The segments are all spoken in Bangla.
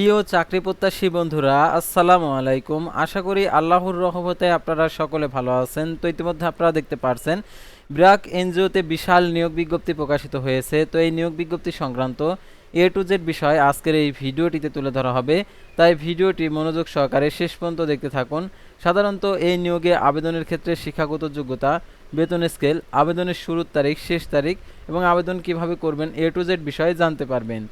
প্রিয় চাকরি প্রত্যাশী বন্ধুরা, আসসালামু আলাইকুম। আশা করি আল্লাহর রহমতে আপনারা সকলে ভালো আছেন। তো ইতিমধ্যে আপনারা দেখতে পারছেন, ব্র্যাক এনজিওতে বিশাল নিয়োগ বিজ্ঞপ্তি প্রকাশিত হয়েছে। তো এই নিয়োগ বিজ্ঞপ্তি সংক্রান্ত এ টু জেড বিষয় আজকের এই ভিডিওটিতে তুলে ধরা হবে। তাই ভিডিওটি মনোযোগ সহকারে শেষ পর্যন্ত দেখতে থাকুন। সাধারণত এই নিয়োগে আবেদনের ক্ষেত্রে শিক্ষাগত যোগ্যতা, বেতন স্কেল, আবেদনের শুরুর তারিখ, শেষ তারিখ এবং আবেদন কীভাবে করবেন এ টু জেড বিষয়ে জানতে পারবেন।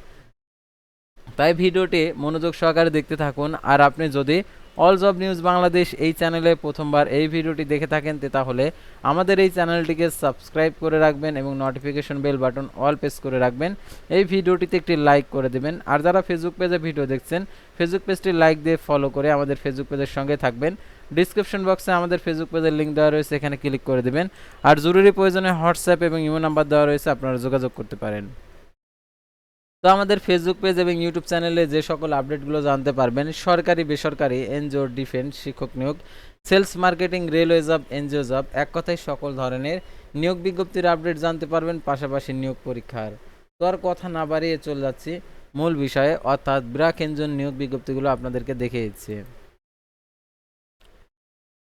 তাই ভিডিওটি মনোযোগ সহকারে দেখতে থাকুন। আর আপনি যদি অল জব নিউজ বাংলাদেশ এই চ্যানেলে প্রথমবার এই ভিডিওটি দেখে থাকেন তাহলে আমাদের এই চ্যানেলটিকে সাবস্ক্রাইব করে রাখবেন এবং notification bell button all press করে রাখবেন। এই ভিডিওটিতে একটি লাইক করে দেবেন। আর যারা ফেসবুক পেজে ভিডিও দেখছেন ফেসবুক পেজটি লাইক দিয়ে ফলো করে আমাদের ফেসবুক পেজের সঙ্গে থাকবেন। ডিসক্রিপশন বক্সে আমাদের ফেসবুক পেজের লিঙ্ক দেওয়া রয়েছে, এখানে ক্লিক করে দেবেন। আর জরুরি প্রয়োজনে হোয়াটসঅ্যাপ এবং ইমো নাম্বার দেওয়া রয়েছে, আপনারা যোগাযোগ করতে পারেন। তো আমাদের ফেসবুক পেজ এবং ইউটিউব চ্যানেলে যে সকল আপডেটগুলো জানতে পারবেন, সরকারি, বেসরকারি এনজিও ডিফেন্স শিক্ষক নিয়োগ sales marketing railway job NGO job এক কথায় সকল ধরনের নিয়োগ বিজ্ঞপ্তির আপডেট জানতে পারবেন, পাশাপাশি নিয়োগ পরীক্ষার। তো আর কথা না বাড়িয়ে চলে যাচ্ছি মূল বিষয়ে, অর্থাৎ ব্রাক এনজন নিয়োগ বিজ্ঞপ্তিগুলো আপনাদেরকে দেখে দিচ্ছি।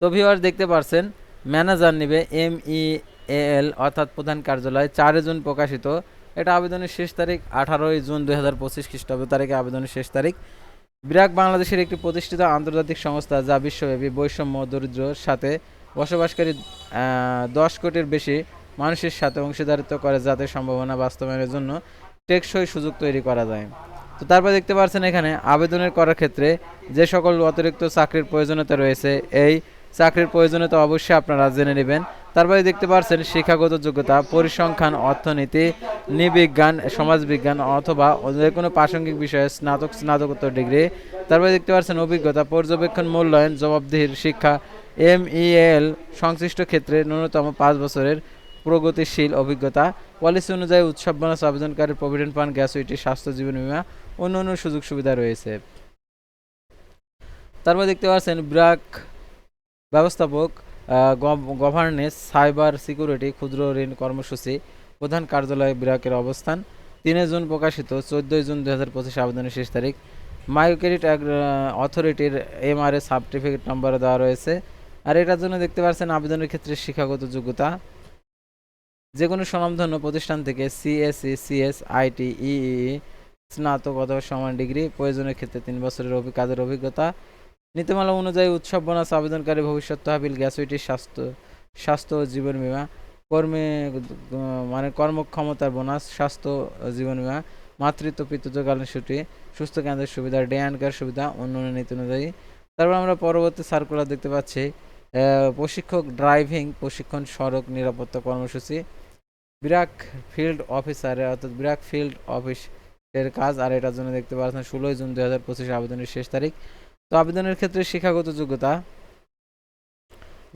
তো ভিওয়ার দেখতে পারছেন ম্যানেজার নেবে এম ই এল অর্থাৎ প্রধান কার্যালয়, চারে জুন প্রকাশিত এটা আবেদনের শেষ তারিখ আঠারোই জুন দুই হাজার পঁচিশ খ্রিস্টাব্দ তারিখে আবেদনের শেষ তারিখ। বিরাক বাংলাদেশের একটি প্রতিষ্ঠিত আন্তর্জাতিক সংস্থা যা বিশ্বব্যাপী বৈষম্য দরিদ্রর সাথে বসবাসকারী দশ কোটির বেশি মানুষের সাথে অংশীদারিত্ব করে যাতে সম্ভাবনা বাস্তবায়নের জন্য টেকসই সুযোগ তৈরি করা যায়। তো তারপর দেখতে পাচ্ছেন এখানে আবেদনের করার ক্ষেত্রে যে সকল অতিরিক্ত চাকরির প্রয়োজনীয়তা রয়েছে, এই চাকরির প্রয়োজনীয়তা অবশ্যই আপনারা জেনে নেবেন। তারপরে দেখতে পাচ্ছেন শিক্ষাগত যোগ্যতা, পরিসংখ্যান, অর্থনীতি, নৃবিজ্ঞান, সমাজবিজ্ঞান অথবা যে কোনো প্রাসঙ্গিক বিষয়ে স্নাতক, স্নাতকোত্তর ডিগ্রি। তারপরে দেখতে পাচ্ছেন অভিজ্ঞতা, পর্যবেক্ষণ, মূল্যায়ন, জবাবদিহির শিক্ষা, এম এল, সংশ্লিষ্ট ক্ষেত্রে ন্যূনতম পাঁচ বছরের প্রগতিশীল অভিজ্ঞতা, পলিসি অনুযায়ী উৎসব বোনাস আবেদনকারী প্রভিডেন্ট ফান্ড, গ্যাসুইটি, স্বাস্থ্য জীবন বীমা অন্য অন্য সুযোগ সুবিধা রয়েছে। তারপর দেখতে পাচ্ছেন ব্রাক ব্যবস্থাপক গভর্নেন্স সাইবার সিকিউরিটি ক্ষুদ্র ঋণ কর্মসূচি, প্রধান কার্যালয় ব্রাকের অবস্থান। তিনে জুন প্রকাশিত, চোদ্দোই জুন দু হাজার পঁচিশ আবেদনের শেষ তারিখ। মাইক্রো ক্রেডিট অথরিটির এমআরএ সার্টিফিকেট নম্বর দেওয়া রয়েছে। আর এটার জন্য দেখতে পাচ্ছেন আবেদনের ক্ষেত্রে শিক্ষাগত যোগ্যতা। যে কোনো স্বনামধন্য প্রতিষ্ঠান থেকে সিএসসি সিএস আইটি ইই স্নাতক অথবা সমান ডিগ্রি, প্রয়োজনের ক্ষেত্রে তিন বছরের কাজের অভিজ্ঞতা। নীতিমালা অনুযায়ী উৎসব, বোনাস, আবেদনকারী ভবিষ্যৎ তহবিল গ্যাসুইটি স্বাস্থ্য স্বাস্থ্য ও জীবন বিমা, কর্মে মানে কর্মক্ষমতার বোনাস, স্বাস্থ্য জীবন বিমা, মাতৃত্ব, পিতৃত্বকালীন ছুটি, সুস্থ কেন্দ্রের সুবিধা, ডে অ্যান্ড কেয়ার সুবিধা অন্যান্য নীতি অনুযায়ী। তারপর আমরা পরবর্তী সার্কুলার দেখতে পাচ্ছি প্রশিক্ষক ড্রাইভিং, প্রশিক্ষণ সড়ক নিরাপত্তা কর্মসূচি ব্র্যাক ফিল্ড অফিসারে, অর্থাৎ ব্র্যাক ফিল্ড অফিস এর কাজ, আর এটার জন্য দেখতে পাচ্ছেন, ষোলোই জুন দু হাজার পঁচিশ আবেদনের শেষ তারিখ। তো আবেদনের ক্ষেত্রে শিক্ষাগত যোগ্যতা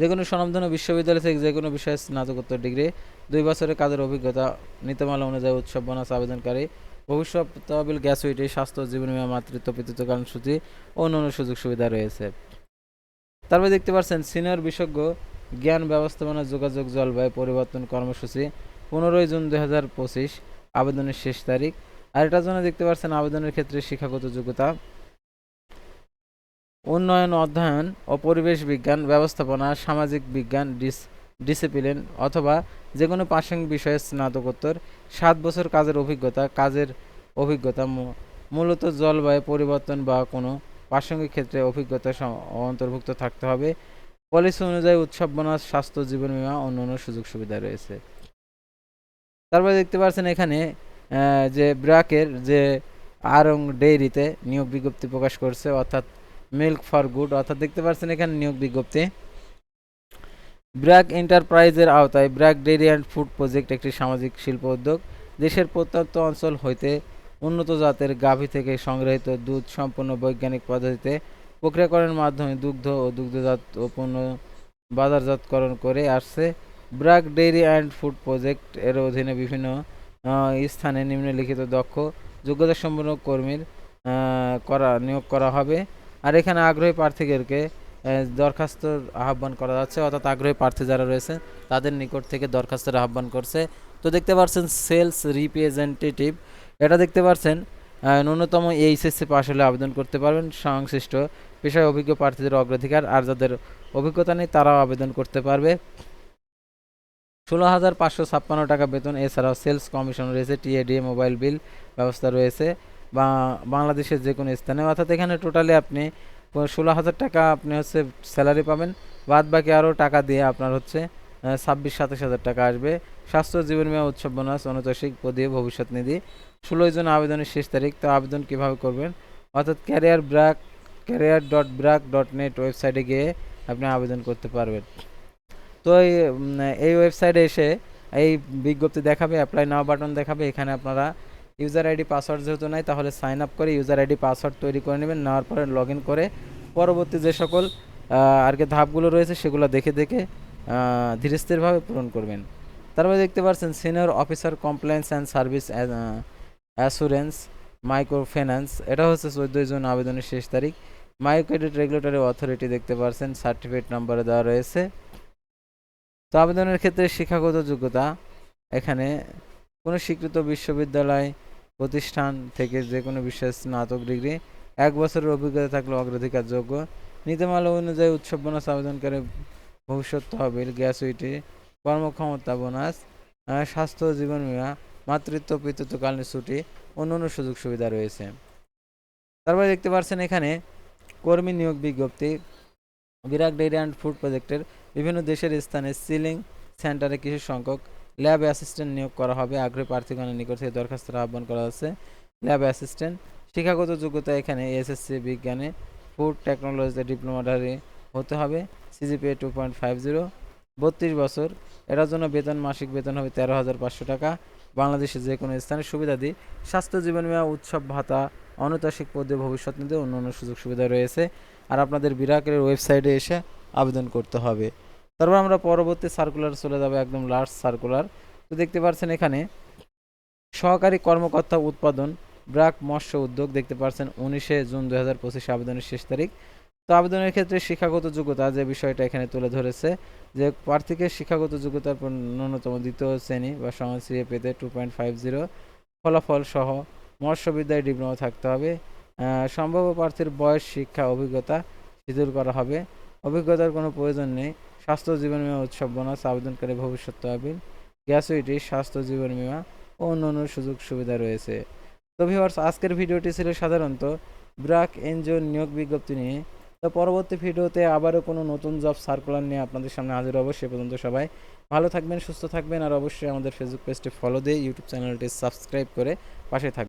যে কোনো স্বনামধন্য বিশ্ববিদ্যালয় থেকে যে কোনো বিষয়ে স্নাতকোত্তর ডিগ্রি, দুই বছরের কাজের অভিজ্ঞতা, নীতিমালা অনুযায়ী উৎসব, বোনাস, আবেদনকারী, ভবিষ্যৎ তহবিল গ্যাসুইটি স্বাস্থ্য জীবন বীমা মাতৃত্ব পিতৃত্বকালীন সূচি ও অন্যান্য সুযোগ সুবিধা রয়েছে। তারপর দেখতে পাচ্ছেন, সিনিয়র বিশেষজ্ঞ জ্ঞান ব্যবস্থাপনা যোগাযোগ জলবায়ু পরিবর্তন কর্মসূচি, পনেরোই জুন দুই হাজার পঁচিশ, আবেদনের শেষ তারিখ। আর এটার জন্য দেখতে পাচ্ছেন, আবেদনের ক্ষেত্রে শিক্ষাগত যোগ্যতা উন্নয়ন, অধ্যয়ন ও পরিবেশ বিজ্ঞান, ব্যবস্থাপনা, সামাজিক বিজ্ঞান, ডিস, ডিসিপ্লিন অথবা যে কোনো প্রাসঙ্গিক বিষয়ে স্নাতকোত্তর, সাত বছর কাজের অভিজ্ঞতা কাজের অভিজ্ঞতা মূলত জলবায়ু পরিবর্তন বা কোনো প্রাসঙ্গিক ক্ষেত্রে অভিজ্ঞতা অন্তর্ভুক্ত থাকতে হবে। পলিসি অনুযায়ী উৎসব, বোনাস, স্বাস্থ্য, জীবন বীমা অন্যান্য সুযোগ সুবিধা রয়েছে। তারপরে দেখতে পাচ্ছেন এখানে যে ব্র্যাকের যে আরং ডেইরিতে নিয়োগ বিজ্ঞপ্তি প্রকাশ করছে, অর্থাৎ মিল্ক ফর গুড অর্থাৎ দেখতে পাচ্ছেন এখানে নিয়োগ বিজ্ঞপ্তি। ব্র্যাক এন্টারপ্রাইজের আওতায় BRAC dairy and food project একটি সামাজিক শিল্প উদ্যোগ। দেশের প্রত্যন্ত অঞ্চল হইতে উন্নত জাতের গাভী থেকে সংগৃহীত দুধ সম্পূর্ণ বৈজ্ঞানিক পদ্ধতিতে প্রক্রিয়াকরণের মাধ্যমে দুগ্ধ ও দুগ্ধজাত ও পণ্য বাজারজাতকরণ করে আসছে। BRAC dairy and food project এর অধীনে বিভিন্ন স্থানে নিম্নলিখিত দক্ষ যোগ্যতা সম্পন্ন কর্মীর করা, নিয়োগ করা হবে। আর এখানে আগ্রহী প্রার্থীদেরকে দরখাস্তর আহ্বান করা যাচ্ছে, অর্থাৎ আগ্রহী প্রার্থী যারা রয়েছে তাদের নিকট থেকে দরখাস্তের আহ্বান করছে। তো দেখতে পাচ্ছেন সেলস রিপ্রেজেন্টেটিভ। এটা দেখতে পাচ্ছেন ন্যূনতম এইচএসসি পাস হলে আবেদন করতে পারবেন সংশ্লিষ্ট পেশায় অভিজ্ঞ প্রার্থীদের অগ্রাধিকার, আর যাদের অভিজ্ঞতা নেই তারাও আবেদন করতে পারবে। ষোলো হাজার পাঁচশো ছাপ্পান্ন টাকা বেতন, এছাড়াও সেলস কমিশন রয়েছে, টিএডিএ মোবাইল বিল ব্যবস্থা রয়েছে। বা বাংলাদেশের যে কোনো স্থানে। অর্থাৎ এখানে টোটালি আপনি ষোলো হাজার টাকা আপনি হচ্ছে স্যালারি পাবেন। বাদ বাকি আরও টাকা দিয়ে আপনার হচ্ছে ছাব্বিশ, সাতাশ হাজার টাকা আসবে। স্বাস্থ্য জীবন বীমা উৎসব বোনাস অনুতোষিক পদীয় ভবিষ্যৎ নিধি। ষোলোই জন আবেদনের শেষ তারিখ, তো আবেদন কীভাবে করবেন? অর্থাৎ career BRAC career dot BRAC dot net ওয়েবসাইটে গিয়ে আপনি আবেদন করতে পারবেন। তো এই এই ওয়েবসাইটে এসে এই বিজ্ঞপ্তি দেখাবে অ্যাপ্লাই নাও বাটন দেখাবে। এখানে আপনারা ইউজার আইডি পাসওয়ার্ড যেহেতু নাই তাহলে সাইন আপ করে ইউজার আইডি পাসওয়ার্ড তৈরি করে নেবেন নেওয়ার পরে লগ করে পরবর্তী যে সকল আর কি ধাপগুলো রয়েছে সেগুলো দেখে দেখে আহ, ধীরে স্থিরভাবে পূরণ করবেন। তারপরে দেখতে পাচ্ছেন senior officer compliance and service assurance micro finance এটা হচ্ছে চোদ্দোই জুন আবেদনের শেষ তারিখ। মাইক্রো ক্রেডিট রেগুলেটরি অথরিটি দেখতে পাচ্ছেন সার্টিফিকেট নম্বরে দেওয়া রয়েছে। তো আবেদনের ক্ষেত্রে শিক্ষাগত যোগ্যতা এখানে কোনো স্বীকৃত বিশ্ববিদ্যালয় প্রতিষ্ঠান থেকে যে কোনো বিষয়ে স্নাতক ডিগ্রি, এক বছরের অভিজ্ঞতা থাকলে অগ্রাধিকার যোগ্য। নীতিমালা অনুযায়ী উৎসব বোনাস আবেদনকারী ভবিষ্যৎ তহবিল গ্যাসুইটি কর্মক্ষমতা বোনাস স্বাস্থ্য, জীবন বীমা, মাতৃত্ব, পিতৃত্বকালীন ছুটি, অন্যান্য সুযোগ সুবিধা রয়েছে। তারপরে দেখতে পাচ্ছেন এখানে কর্মী নিয়োগ বিজ্ঞপ্তি। বিরাট ডেয়ারি অ্যান্ড ফুড প্রজেক্টের বিভিন্ন দেশের স্থানে সিলিং সেন্টারে কিছু সংখ্যক ল্যাব অ্যাসিস্ট্যান্ট নিয়োগ করা হবে। আগ্রহী প্রার্থীগণের নিকট থেকে দরখাস্তের আহ্বান করা হচ্ছে। ল্যাব অ্যাসিস্ট্যান্ট, শিক্ষাগত যোগ্যতা এখানে এসএসসি, বিজ্ঞানে, ফুড টেকনোলজিতে ডিপ্লোমাটারি হতে হবে। CGPA two point five zero বত্রিশ বছর, এটার জন্য বেতন, মাসিক বেতন হবে তেরো হাজার পাঁচশো টাকা। বাংলাদেশের যে কোনো স্থানে সুবিধাদি স্বাস্থ্য, জীবন বীমা, উৎসব, ভাতা অনৈতাসিক পদে ভবিষ্যৎ নিতে অন্য অন্য সুযোগ সুবিধা রয়েছে। আর আপনাদের বিরাকের ওয়েবসাইটে এসে আবেদন করতে হবে। তারপর আমরা পরবর্তী সার্কুলার চলে যাব, একদম লাস্ট সার্কুলার তো দেখতে পাচ্ছেন এখানে, সহকারী কর্মকর্তা উৎপাদন, ব্রাক মৎস্য উদ্যোগ, দেখতে পাচ্ছেন উনিশে জুন দু হাজার পঁচিশে আবেদনের শেষ তারিখ। তো আবেদনের ক্ষেত্রে শিক্ষাগত যোগ্যতা, যে বিষয়টা এখানে তুলে ধরেছে, যে প্রার্থীকে শিক্ষাগত যোগ্যতার ন্যূনতম দ্বিতীয় শ্রেণি বা সমাজসিএ পেতে টু পয়েন্ট ফাইভ জিরো ফলাফল সহ মৎস্যবিদ্যায় ডিপ্লোমা থাকতে হবে। সম্ভাব্য প্রার্থীর বয়স, শিক্ষা, অভিজ্ঞতা শিথিল করা হবে। অভিজ্ঞতার কোনো প্রয়োজন নেই। স্বাস্থ্য জীবন বীমা উৎসব বোনাস আবেদনকারী ভবিষ্যৎ তহবিল গ্যাসুইটি স্বাস্থ্য জীবন বীমা ও অন্যান্য সুযোগ সুবিধা রয়েছে। তো ভিউয়ার্স আজকের ভিডিওটি ছিল সাধারণত ব্রাক এনজিও নিয়োগ বিজ্ঞপ্তি নিয়ে। তো পরবর্তী ভিডিওতে আবারও কোনো নতুন জব সার্কুলার নিয়ে আপনাদের সামনে হাজির হব, সে পর্যন্ত সবাই ভালো থাকবেন, সুস্থ থাকবেন। আর অবশ্যই আমাদের ফেসবুক পেজটি ফলো দিয়ে ইউটিউব চ্যানেলটি সাবস্ক্রাইব করে পাশে থাকবেন।